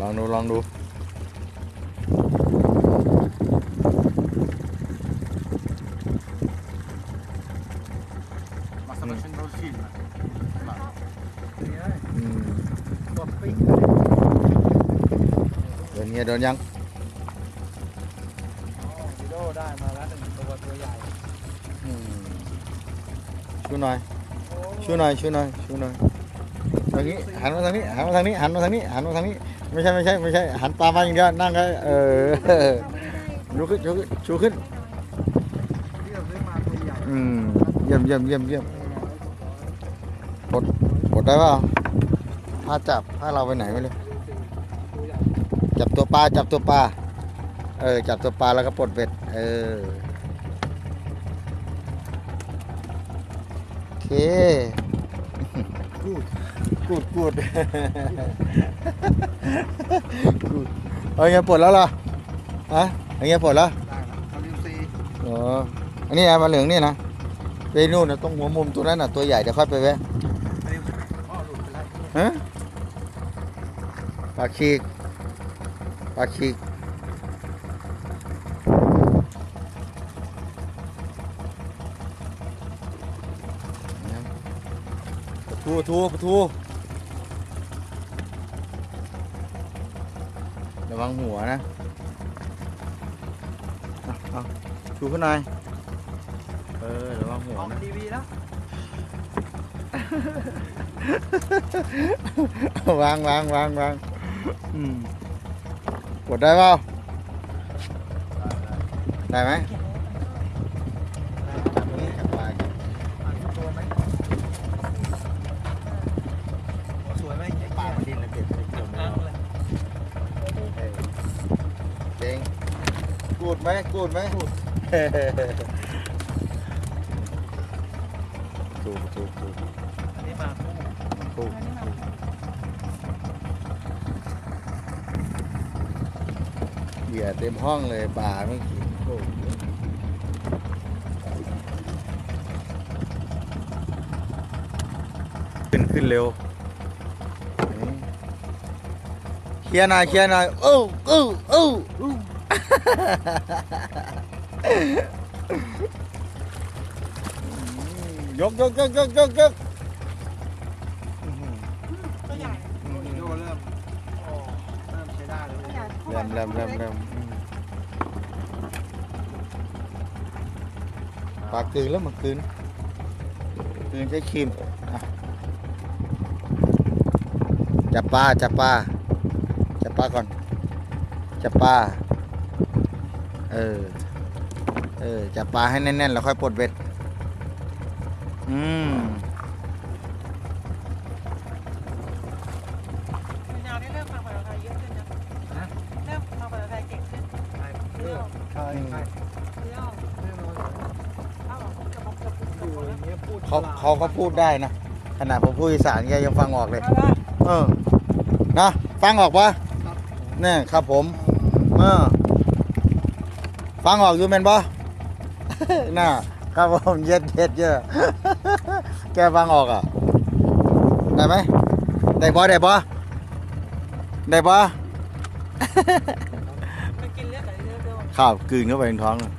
ลองดูลองดู Massa med någon film. อืม Bopping. โดนเงี้ยโดนยังวิโดได้มาแล้วหนึ่งตัวตัวใหญ่อืมช่วยหน่อยช่วยหน่อยช่วยหน่อยช่วยหน่อยทางนี้หันมาทางนี้หันมาทางนี้หันมาทางนี้หันมาทางนี้ ไม่ใช่ไม่ใช่ไม่ใช่หันตามมาอย่างเดียวนั่งก็เออชูขึ้นชูขึ้นชูขึ้นที่เราซื้อมาตัวใหญ่อืมเยี่ยมเยี่ยมเยี่ยมเยี่ยมกดกดได้เปล่าผ้าจับผ้าเราไปไหนไม่รู้ตัวใหญ่จับตัวปลาจับตัวปลาเออจับตัวปลาแล้วก็ปลดเบ็ดเออโอเคกูด กูดกูดกูดเอาไงปลดแล้วเหรอฮะเอาไงปลดแล้วได้แล้วทำยูซีอ๋ออันนี้ไอ้มาเหลืองนี่นะไปนู่นนะตรงหัวมุมตรงนั้นน่ะตัวใหญ่เดี๋ยวค่อยไปแวะพ่อหลุดไปแล้วฮะปลาคีกปลาคีกปลาทูปลาทูปลาทู ระวังหัวนะเอาเอาชูขึ้นหน่อย เออระวังหัวออกนะ ทีวีแล้ววางวางวางวางอืมกดได้เปล่าได้ไหม ตัวไหมสวยไหมใหญ่ ปากมันดิ้นแล้วเก็บไม่เกี่ยวไม่เอาเจ๋งกูด ไหมกูดไหมกูดถูกถูกถูกอันนี้มาคู่ถูกเหยื่อเต็มห้องเลยป่าไม่กินโอ้โหขึ้นขึ้นเร็วเคลียร์หน่อยเคลียร์หน่อยโอ้โอ้โอ้โอ้ ยกยกยกยกยกยกตัวใหญ่วิโดเริ่มโอ้เริ่มใช้ได้เลยตัวใหญ่เริ่มเริ่มเริ่มเริ่มปลากลืนแล้วมันกลืนกลืนใช้ครีมอะจับปลาจับปลาจับปลาก่อนจับปลา เออ เออ จับปลาให้แน่นๆ แล้วค่อยปลดเบ็ด อืมเป็นยาวได้เริ่มฟังภาษาไทยเยอะขึ้นนะเริ่มฟังภาษาไทยเก่งขึ้นเริ่มใช่ใช่เดี๋ยวเริ่มเราเอากระบอกกระปุกกอระยู่ปุกอแล้วย่างเงี้ยพูดเขาเขาก็พูดได้นะ ขนาดผมพูดอีสานแกยังฟังออกเลย เออนะ ฟังออกปะเนี่ยครับผม เออ ฟังออกอยู่แม่นปะน่าครับผมเย็ดเย็ดเยอะ แกฟังออกอะ ได้ไหมได้ปะได้ปะได้ปะมันกินเลือดไหลเลือดเดียวข้าวกลืนเข้าไปในท้องเลย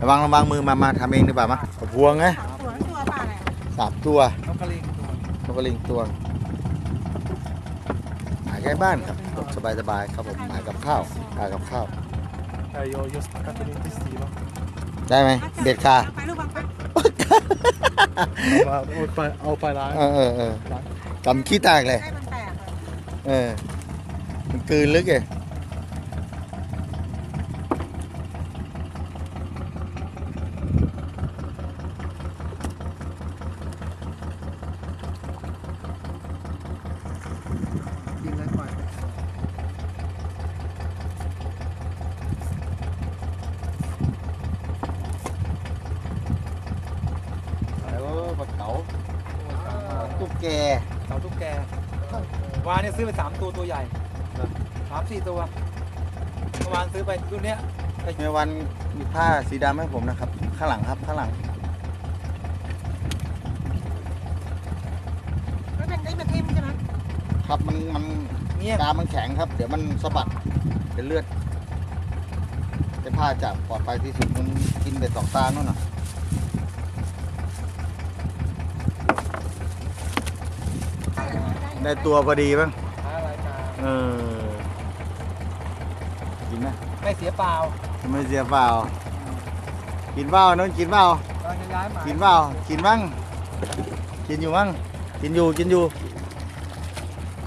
ระวังระวังมือมามาทำเองดีกว่ามั้ยพวงไงสวนตัวป่าเนี่ยสามตัวนกกระลิงตัวนกกระลิงตัวหาใกล้บ้านครับสบายสบายๆครับผมหากับข้าวหากับข้าว ไอโยยสกัตเตอร์ลิงที่สี่ป่ะได้ไหมเด็ดคาไปลูกบังไปเอาไปเอาไปร้านเออเออเออกำขี้แตกเลย ให้มันแตกเลยเออมันกลืนลึกเลย กินแล้วปล่อย แล้วปลาเก๋า ตุ๊กแกเต่าตุ๊กแกวานเนี่ยซื้อไปสามตัวตัวใหญ่สามสี่ตัวเมื่อวานซื้อไปรุ่นเนี้ยเมื่อวันมีผ้าสีดำให้ผมนะครับ ข้างหลังครับข้างหลังไม่เป็นได้มันทิ่มใช่ไหมครับมันมันเงียบกามันแข็งครับ เดี๋ยวมันสะบัดเป็นเลือดจะผ้าจับปลอดภัยที่สุดมันกินไปสองตานู่นน่ะ ได้ตัวพอดีบ้างหาอะไรมาเออกินไหมไม่เสียเปล่าไม่เสียเปล่า กินเปล่าน้องกินเปล่าตอนจะย้ายหมากินเปล่ากินมั้งกินอยู่มั้งกินอยู่กินอยู่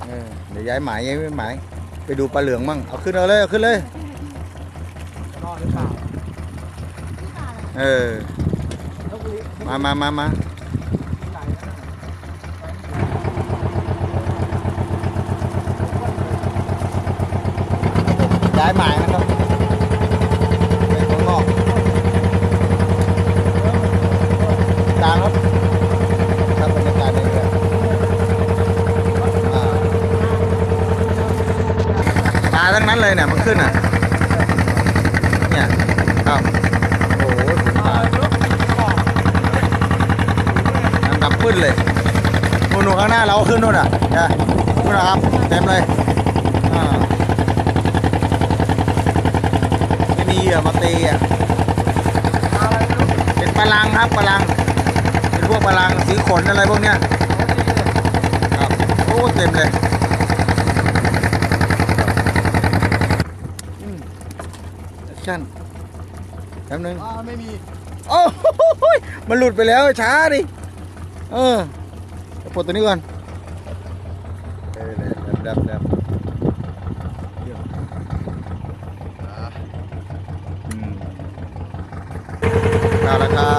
เออเดี๋ยวย้ายหมายย้ายไม่หมายไปดูปลาเหลืองมั่งเอาขึ้นเอาเลยเอาขึ้นเลยรอดหรือเปล่า เออลพบุรีมามามามา ไหลนะ ย้ายหมายนะครับไปข้างนอกกลางครับครับบรรยากาศในเรืออ่าปลาทั้งนั้นเลยเนี่ยมันขึ้นอะเนี่ยครับโอ้โหถึงปลาน้ำดำขึ้นเลยนู่นนู่นข้างหน้าเราขึ้นนู่นอะนะนู่นนะครับเต็มเลยอ่าไม่มีเห ยื่อมาตีอะเป็นปลาลังครับปลาลัง เป็นพวกปลาลังสีขนอะไรพวกเนี้ยครับโอ้เต็มเลยอืมชั่นแป๊บนึงอ่าไม่มีโอ้โหยมันหลุดไปแล้วช้าดิเออปลดตัวนี้ก่อนเออแลบแลบแลบเยี่ยม อะอืมเอาละครับ